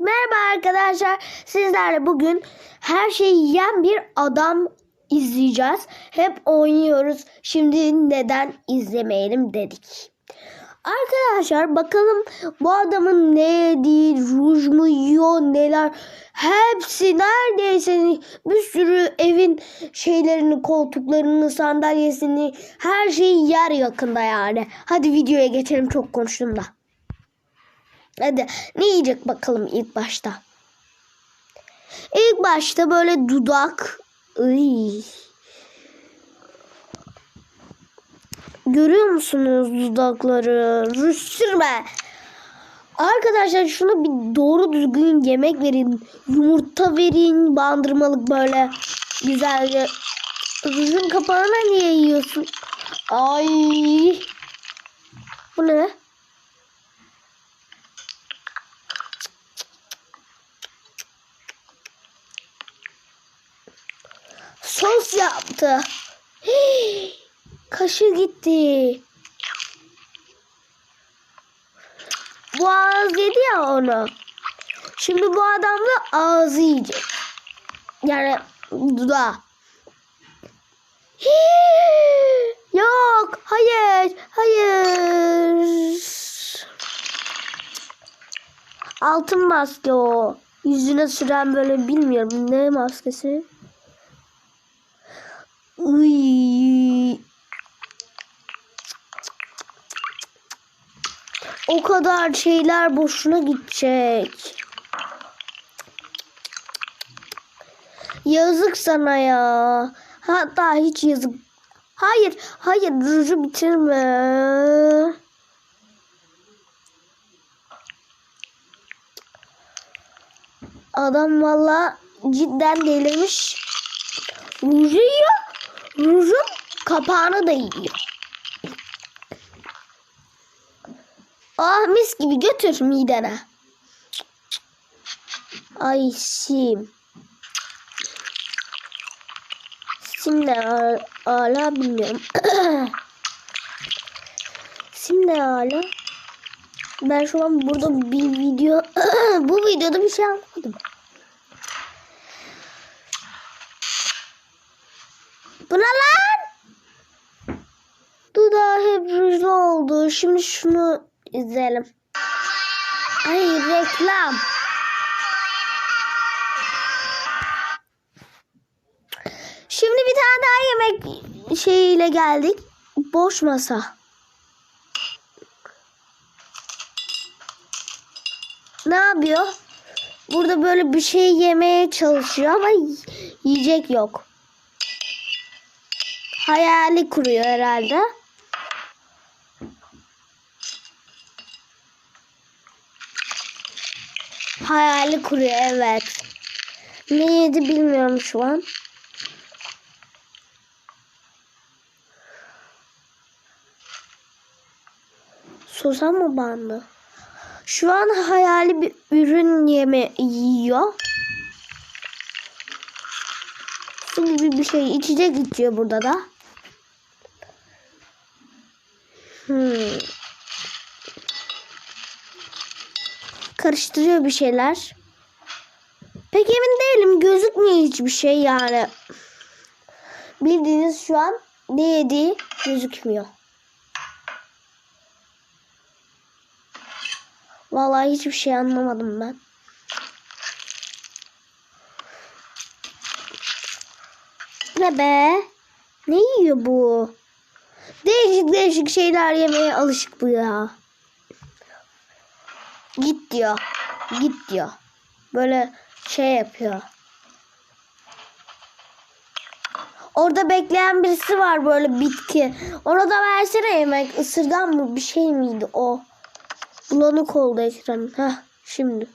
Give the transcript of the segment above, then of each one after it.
Merhaba arkadaşlar. Sizlerle bugün her şeyi yiyen bir adam izleyeceğiz. Hep oynuyoruz. Şimdi neden izlemeyelim dedik. Arkadaşlar bakalım bu adamın ne yediği, ruj mu yiyor, neler hepsi neredeyse bir sürü evin şeylerini, koltuklarını, sandalyesini her şeyi yer yakında yani. Hadi videoya geçelim çok konuştum da. Hadi ne yiyecek bakalım ilk başta. İlk başta böyle dudak. Iy. Görüyor musunuz dudakları? Ruj sürme. Arkadaşlar şuna bir doğru düzgün yemek verin. Yumurta verin. Bandırmalık böyle güzelce. Rujun kapağına niye yiyorsun? Ay. Bu ne? Sos yaptı. Hii, kaşı gitti. Bu ağız yedi ya onu. Şimdi bu adam da ağzı yiyecek. Yani dudağı. Hii, yok. Hayır. Hayır. Altın maske o. Yüzüne süren böyle bilmiyorum ne maskesi. Uy. O kadar şeyler boşuna gidecek. Yazık sana ya. Hatta hiç yazık. Hayır, hayır ruju bitirme. Adam valla cidden delirmiş. Ruju yiyor. Rujun kapağını da yiyor. Ah mis gibi götür midene. Ay sim. Sim ne al- ala bilmiyorum. sim ne ala? Ben şu an burada bir video bu videoda bir şey anlamadım. Bu ne lan? Dudağı hep rujlu oldu. Şimdi şunu izleyelim. Ay reklam. Şimdi bir tane daha yemek şeyiyle geldik. Boş masa. Ne yapıyor? Burada böyle bir şey yemeye çalışıyor ama yiyecek yok hayali kuruyor herhalde. Hayali kuruyor evet. Ne yedi bilmiyorum şu an. Sosa mı bandı? Şu an hayali bir ürün yeme yiyor. Su gibi bir şey içecek içiyor burada da. Karıştırıyor bir şeyler. Pek emin değilim. Gözükmüyor hiçbir şey yani. Bildiğiniz şu an ne yediği gözükmüyor. Vallahi hiçbir şey anlamadım ben. Ne be? Ne yiyor bu? Değişik değişik şeyler yemeye alışık bu ya. Git diyor. Git diyor. Böyle şey yapıyor. Orada bekleyen birisi var böyle bitki. Ona da versene yemek. Isırgan mı bir şey miydi o? Bulanık oldu ekran. Heh şimdi.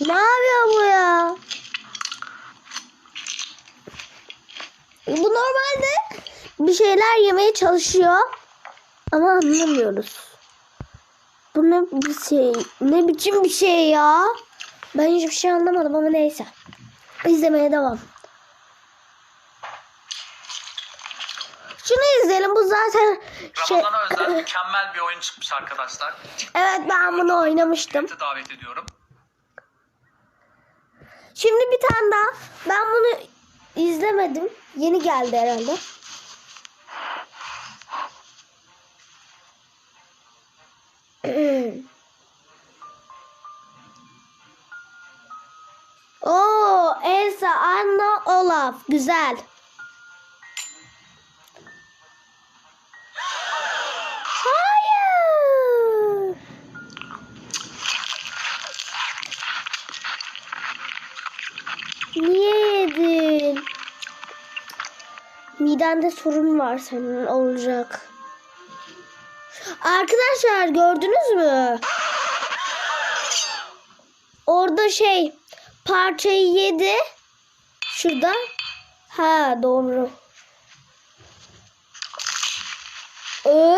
Ne yapıyor bu ya? Bu normalde bir şeyler yemeye çalışıyor. Ama anlamıyoruz. Bu ne bir şey? Ne biçim bir şey ya? Ben hiçbir şey anlamadım ama neyse. İzlemeye devam. Şunu gezelim. Bu zaten şey... Ramazan'a özel mükemmel bir oyun çıkmış arkadaşlar. Evet ben bunu oynamıştım. Sizi davet ediyorum. Şimdi bir tane daha. Ben bunu izlemedim. Yeni geldi herhalde. Oo, Elsa, Anna, Olaf. Güzel. Hayır. Niye yedin? Midende sorun var senin olacak. Arkadaşlar gördünüz mü? Orada şey parçayı yedi. Şurada. Ha doğru. Ö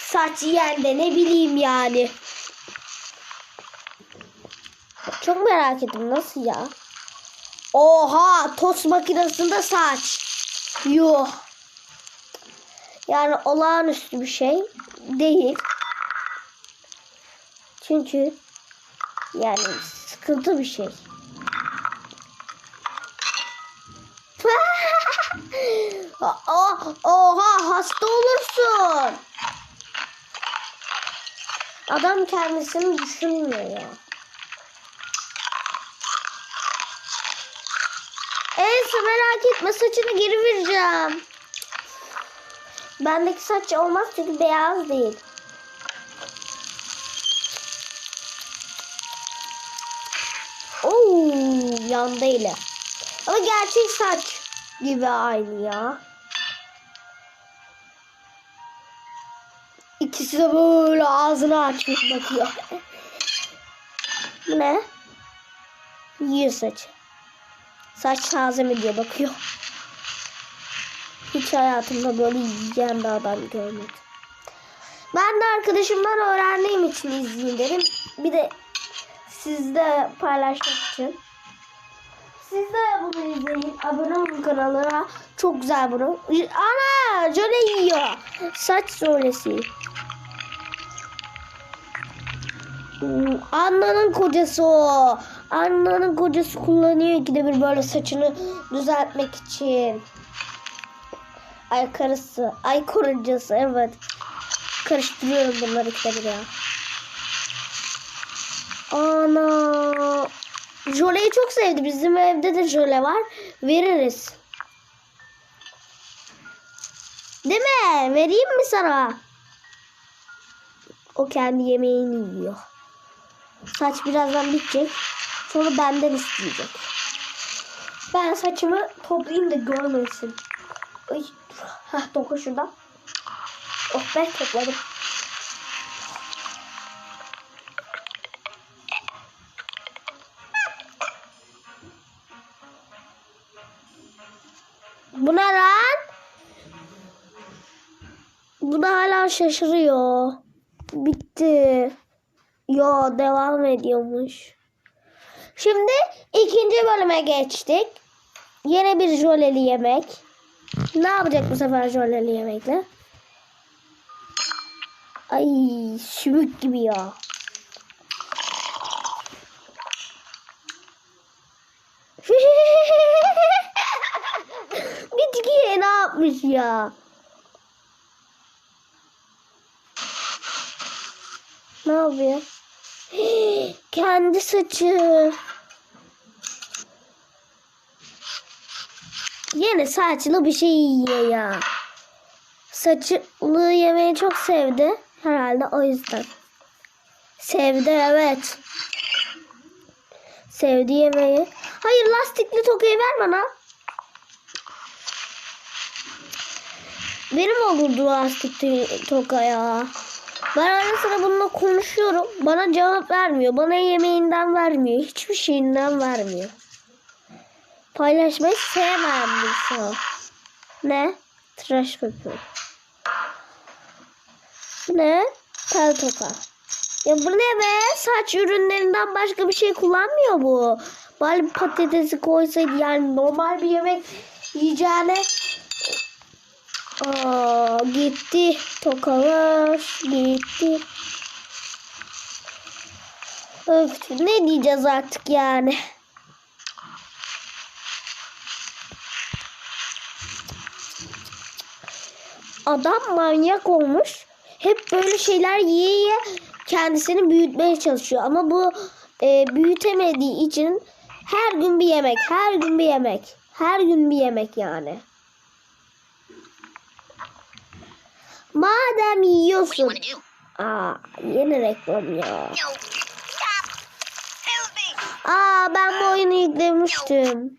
saç yerde ne bileyim yani. Çok merak ettim nasıl ya? Oha tost makinesinde saç. Yuh. Yani olağanüstü bir şey değil. Çünkü yani sıkıntı bir şey. Oha hasta olursun. Adam kendisini düşünmüyor ya. Elsa merak etme saçını geri vereceğim. Bendeki saç olmaz çünkü beyaz değil. Oo, yandı ile. Ama gerçek saç gibi aynı ya. İkisi de böyle ağzını açmış bakıyor. Ne? Yiyor saçı. Saç taze mi diye bakıyor. Hayatımda böyle yiyen bir adam görmedim. Ben de arkadaşımdan öğrendiğim için izleyeyim dedim. Bir de sizde paylaşmak için. Siz de bunu izleyin. Abone olun kanalına. Çok güzel bunu. Ana! Jöle yiyor. Saç jölesi. Anna'nın kocası o. Anna'nın kocası kullanıyor ki de bir böyle saçını düzeltmek için. Ay karısı. Ay korucusu evet. Karıştırıyorum bunları bir ya. Ana. Jöleyi çok sevdi. Bizim evde de jöle var. Veririz. Değil mi? Vereyim mi sana? O kendi yemeğini yiyor. Saç birazdan bitecek. Sonra benden isteyecek. Ben saçımı toplayayım da görmesin. Ay. Hah dokun şuradan. Oh be topladım. Bu ne lan? Bu da hala şaşırıyor. Bitti. Yo devam ediyormuş. Şimdi ikinci bölüme geçtik. Yine bir jöleli yemek. Ne yapacak bu sefer jöleli yemekle? Ay sümük gibi ya. Bitkiye ne yapmış ya? Ne yapıyor? Kendi saçı. Yine saçlı bir şey yiyor ya. Saçlı yemeği çok sevdi. Herhalde o yüzden. Sevdi evet. Sevdi yemeği. Hayır lastikli tokayı ver bana. Benim olurdu lastikli toka ya. Ben ara sıra bununla konuşuyorum. Bana cevap vermiyor. Bana yemeğinden vermiyor. Hiçbir şeyinden vermiyor. Paylaşmayı sevmeyen bir insan. Ne? Tıraş köpüğü. Ne? Tel toka. Ya bu ne be? Saç ürünlerinden başka bir şey kullanmıyor bu. Bari patatesi koysaydı yani normal bir yemek yiyeceğine Aa, gitti. Tokalar gitti. Öf, ne diyeceğiz artık yani? Adam manyak olmuş. Hep böyle şeyler yiye yiye kendisini büyütmeye çalışıyor. Ama bu e, büyütemediği için her gün bir yemek, her gün bir yemek, her gün bir yemek yani. Madem yiyorsun. Aa, yeni reklam ya. Aa ben bu oyunu yüklemiştim.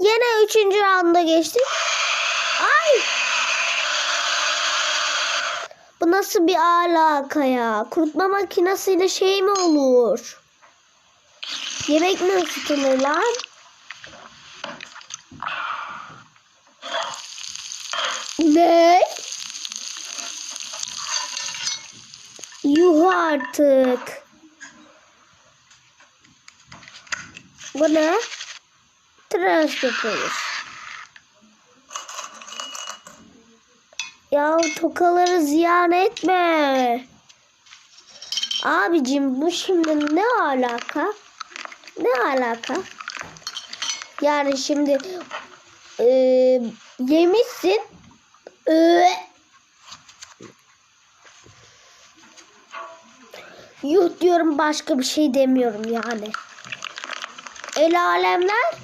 Yine üçüncü rounda geçtik. Ay! Bu nasıl bir alaka ya? Kurutma makinesiyle şey mi olur? Yemek mi ısıtılır lan? Ne? Yuh artık. Bu ne? Tıraş yapıyoruz. Ya tokaları ziyan etme. Abicim bu şimdi ne alaka? Ne alaka? Yani şimdi e, yemişsin. Ee, yuh diyorum başka bir şey demiyorum yani. El alemler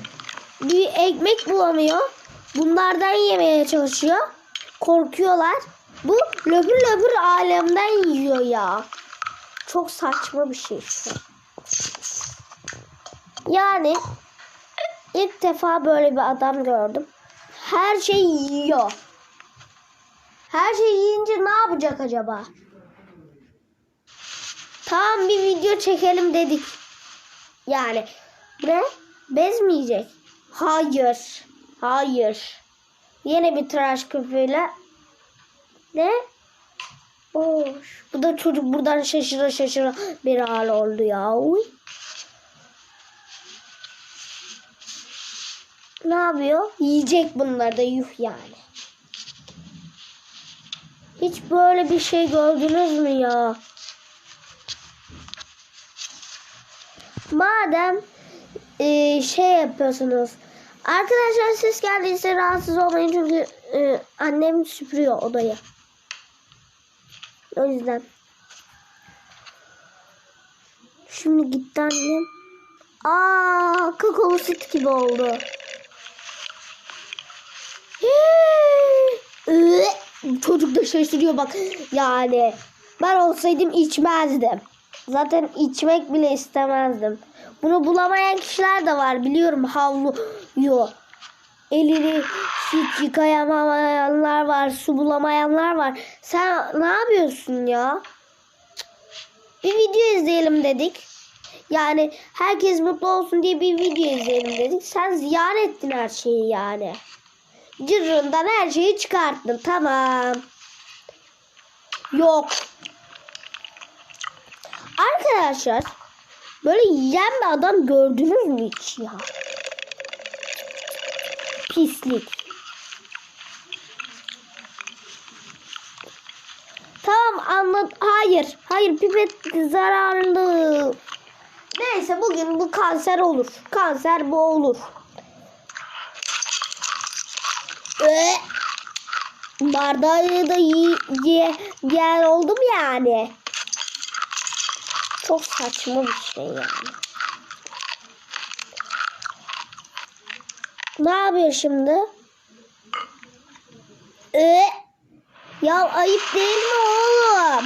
bir ekmek bulamıyor. Bunlardan yemeye çalışıyor. Korkuyorlar. Bu löbür löbür alemden yiyor ya. Çok saçma bir şey. Yani ilk defa böyle bir adam gördüm. Her şeyi yiyor. Her şeyi yiyince ne yapacak acaba? Tamam bir video çekelim dedik. Yani ne? Bez mi yiyecek? Hayır. Hayır. Yine bir tıraş köpüğüyle. Ne? Boş. Bu da çocuk buradan şaşıra şaşıra bir hal oldu ya. Uy. Ne yapıyor? Yiyecek bunları da yuh yani. Hiç böyle bir şey gördünüz mü ya? Madem e, şey yapıyorsunuz. Arkadaşlar ses geldiyse rahatsız olmayın çünkü e, annem süpürüyor odayı. O yüzden. Şimdi gitti annem. Aa, kakaolu süt gibi oldu. Çocuk da şaşırıyor bak. Yani ben olsaydım içmezdim. Zaten içmek bile istemezdim. Bunu bulamayan kişiler de var biliyorum havluyu. Elini hiç yıkayamayanlar var, su bulamayanlar var. Sen ne yapıyorsun ya? Bir video izleyelim dedik. Yani herkes mutlu olsun diye bir video izleyelim dedik. Sen ziyan ettin her şeyi yani. Cırrından her şeyi çıkarttın. Tamam. Yok. Arkadaşlar böyle yiyen bir adam gördünüz mü hiç ya? Pislik. Tamam anladım. Hayır. Hayır pipet zararlı. Neyse bugün bu kanser olur. Kanser bu olur. Ee, bardağı da yi, ye, yiyen oldu mu yani? Çok saçma bir şey yani. Ne yapıyor şimdi? Ee, ya ayıp değil mi oğlum?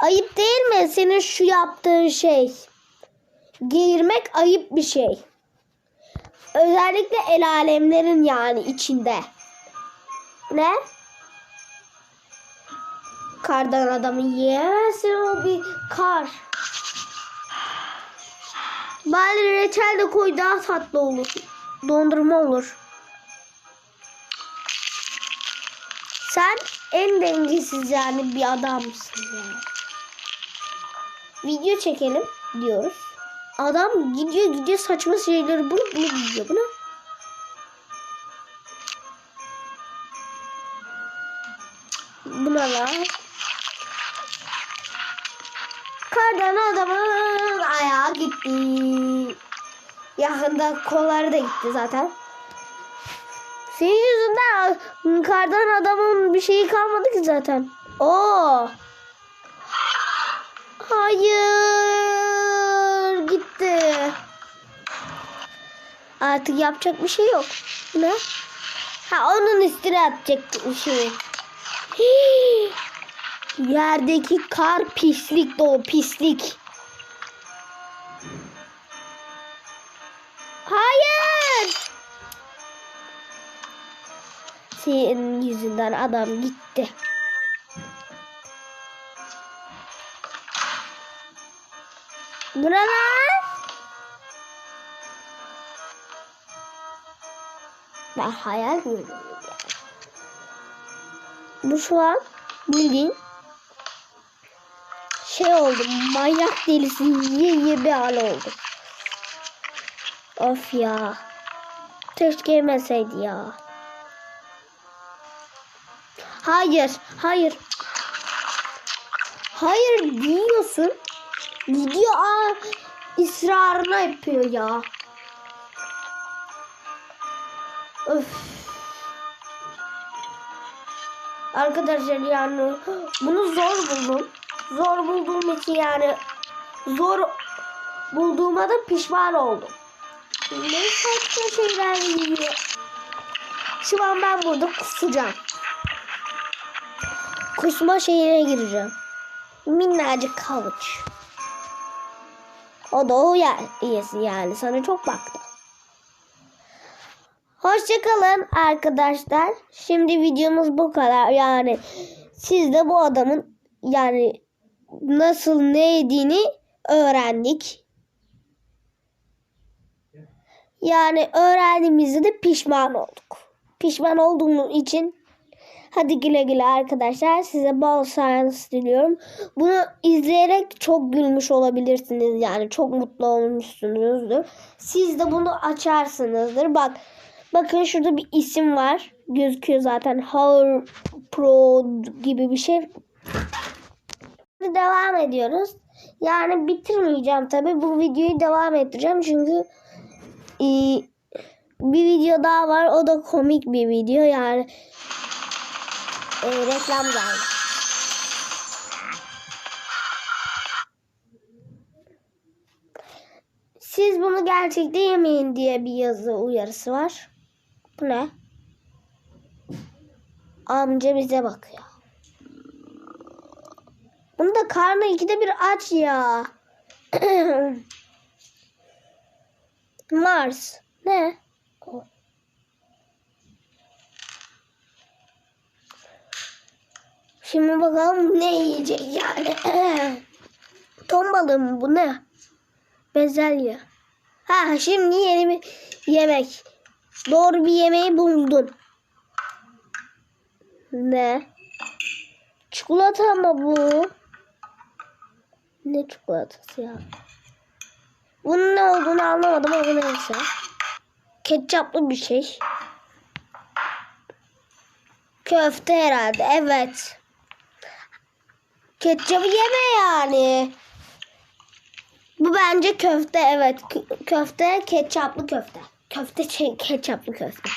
Ayıp değil mi senin şu yaptığın şey? Giyirmek ayıp bir şey. Özellikle el alemlerin yani içinde. Ne? Kardan adamı yiyemezsin o bir kar. Bari reçel de koy daha tatlı olur. Dondurma olur. Sen en dengesiz yani bir adamsın yani. Video çekelim diyoruz. Adam gidiyor gidiyor saçma şeyleri bulup bunu gidiyor buna. Buna lan. Kardan adamın ayağı gitti. Yakında kolları da gitti zaten. Senin yüzünden kardan adamın bir şeyi kalmadı ki zaten. Oo. Hayır. Gitti. Artık yapacak bir şey yok. Ne? Ha onun üstüne atacak bir şey. Hii. Yerdeki kar pislik de o pislik. Hayır. Senin yüzünden adam gitti. Bu ne lan? Ben hayal görüyorum. Bu şu an bildiğin şey oldu. Manyak delisi yiye yiye bir hal oldu. Of ya. Keşke yemeseydi ya. Hayır. Hayır. Hayır diyorsun. Gidiyor aa ısrarına yapıyor ya. Öf. Arkadaşlar yani bunu zor buldum. Zor bulduğum için yani zor bulduğuma da pişman oldum. Ne saçma şeyler yiyor. Şu an ben burada kusacağım. Kusma şeyine gireceğim. Minnacık havuç. O da o yer iyisi yani. Sana çok baktı. Hoşçakalın arkadaşlar. Şimdi videomuz bu kadar. Yani siz de bu adamın yani nasıl ne yediğini öğrendik. Yani öğrendiğimizde de pişman olduk. Pişman olduğumuz için hadi güle güle arkadaşlar. Size bol şans diliyorum. Bunu izleyerek çok gülmüş olabilirsiniz. Yani çok mutlu olmuşsunuzdur. Siz de bunu açarsınızdır. Bak bakın şurada bir isim var. Gözüküyor zaten. How Pro gibi bir şey. Devam ediyoruz. Yani bitirmeyeceğim tabi. Bu videoyu devam ettireceğim. Çünkü e, bir video daha var. O da komik bir video. Yani e, reklam geldi. Siz bunu gerçekte yemeyin diye bir yazı uyarısı var. Bu ne? Amca bize bakıyor. Bunu da karnı ikide bir aç ya. Mars. Ne? Şimdi bakalım ne yiyecek yani. Ton balığı mı bu ne? Bezelye. Ha şimdi yeni bir yemek. Doğru bir yemeği buldun. Ne? Çikolata mı bu? Ne çikolatası ya? Bunun ne olduğunu anlamadım ama neyse. Ketçaplı bir şey. Köfte herhalde. Evet. Ketçabı yeme yani. Bu bence köfte evet. Kö- köfte ketçaplı köfte. Köfte şey, ketçaplı köfte.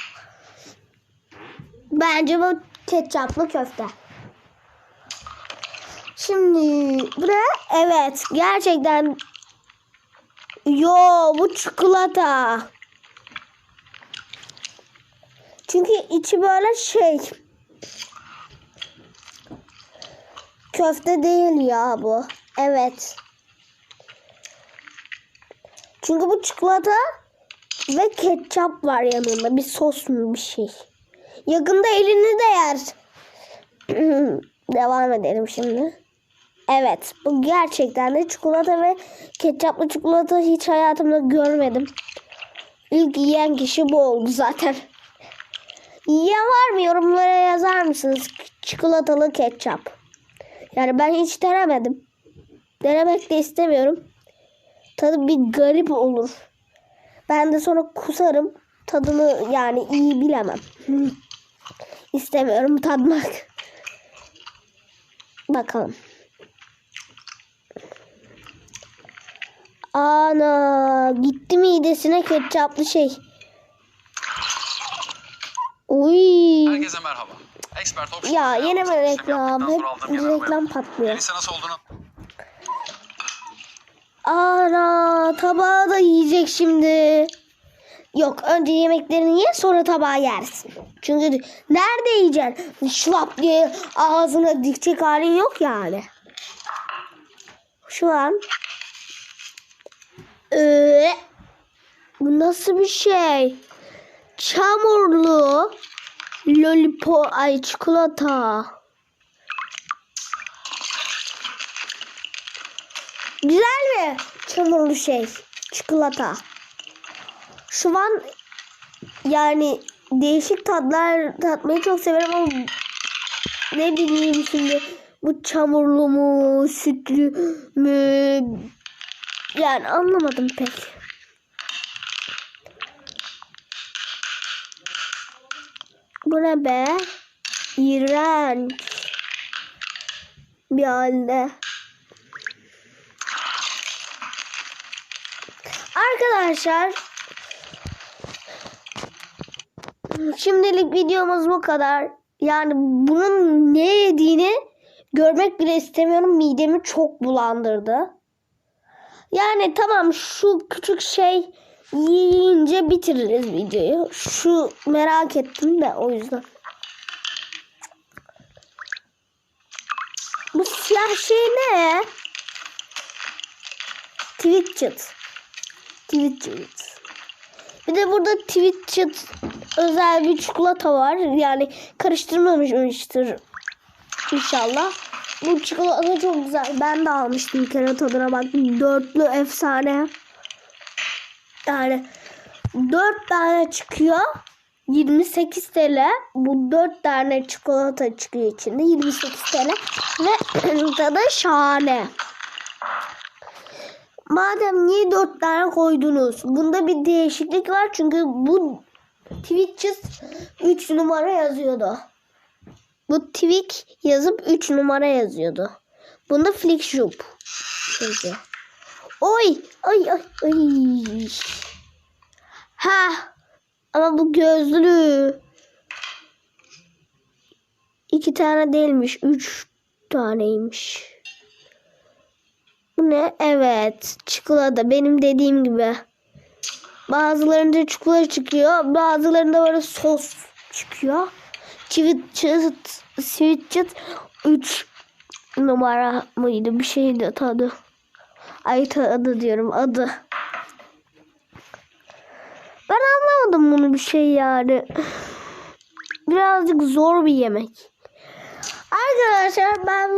Bence bu ketçaplı köfte. Şimdi bu ne? Evet gerçekten Yo bu çikolata. Çünkü içi böyle şey. Köfte değil ya bu. Evet. Çünkü bu çikolata ve ketçap var yanında. Bir sos mu bir şey. Yakında elini de yer. Devam edelim şimdi. Evet bu gerçekten de çikolata ve ketçaplı çikolata hiç hayatımda görmedim. İlk yiyen kişi bu oldu zaten. Yiyen var mı yorumlara yazar mısınız? Çikolatalı ketçap. Yani ben hiç denemedim. Denemek de istemiyorum. Tadı bir garip olur. Ben de sonra kusarım. Tadını yani iyi bilemem. İstemiyorum tadmak. Bakalım. Ana gitti midesine ketçaplı şey. Uy. Herkese merhaba. Expert Option. Ya yine mi alışveriş reklam? Hep reklam patlıyor. Yenisi nasıl olduğunu Ana tabağı da yiyecek şimdi. Yok önce yemeklerini ye sonra tabağı yersin. Çünkü nerede yiyeceksin? Şlap diye ağzına dikecek halin yok yani. Şu an Ee, bu nasıl bir şey? Çamurlu lollipop ay çikolata. Güzel mi? Çamurlu şey. Çikolata. Şu an yani değişik tatlar tatmayı çok severim ama ne bileyim şimdi bu çamurlu mu, sütlü mü yani anlamadım pek. Bu ne be? İğrenç. Bir halde. Arkadaşlar şimdilik videomuz bu kadar. Yani bunun ne yediğini görmek bile istemiyorum. Midemi çok bulandırdı. Yani tamam şu küçük şey yiyince bitiririz videoyu. Şu merak ettim de o yüzden. Bu siyah şey ne? Twitchit. Twitchit. Bir de burada Twitchit özel bir çikolata var. Yani karıştırmamıştır inşallah. Bu çikolata çok güzel. Ben de almıştım bir kere tadına baktım. Dörtlü efsane. Yani dört tane çıkıyor. 28 TL. Bu dört tane çikolata çıkıyor içinde. 28 TL. Ve tadı şahane. Madem niye dört tane koydunuz? Bunda bir değişiklik var. Çünkü bu Twitches 3 numara yazıyordu. Bu Twig yazıp 3 numara yazıyordu. Bunda Flick Joop yazıyor. Oy! Ay ay ay. Ha! Ama bu gözlü. İki tane değilmiş. Üç taneymiş. Bu ne? Evet. Çikolata. Benim dediğim gibi. Bazılarında çikolata çıkıyor. Bazılarında böyle sos çıkıyor. Çivit çıt sweet çıt 3 numara mıydı? Bir şeydi tadı. Ay tadı diyorum adı. Ben anlamadım bunu bir şey yani. Birazcık zor bir yemek. Arkadaşlar ben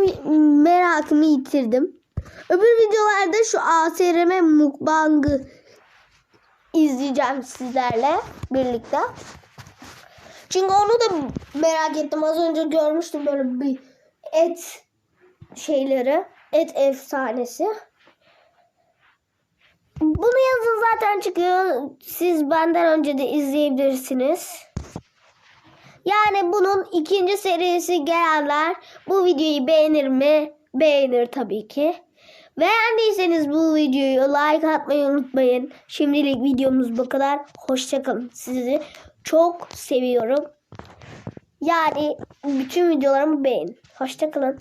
merakımı yitirdim. Öbür videolarda şu ASRM mukbangı izleyeceğim sizlerle birlikte. Çünkü onu da merak ettim. Az önce görmüştüm böyle bir et şeyleri. Et efsanesi. Bunu yazın zaten çıkıyor. Siz benden önce de izleyebilirsiniz. Yani bunun ikinci serisi gelenler bu videoyu beğenir mi? Beğenir tabii ki. Beğendiyseniz bu videoyu like atmayı unutmayın. Şimdilik videomuz bu kadar. Hoşçakalın. Sizi çok seviyorum. Yani bütün videolarımı beğenin. Hoşçakalın.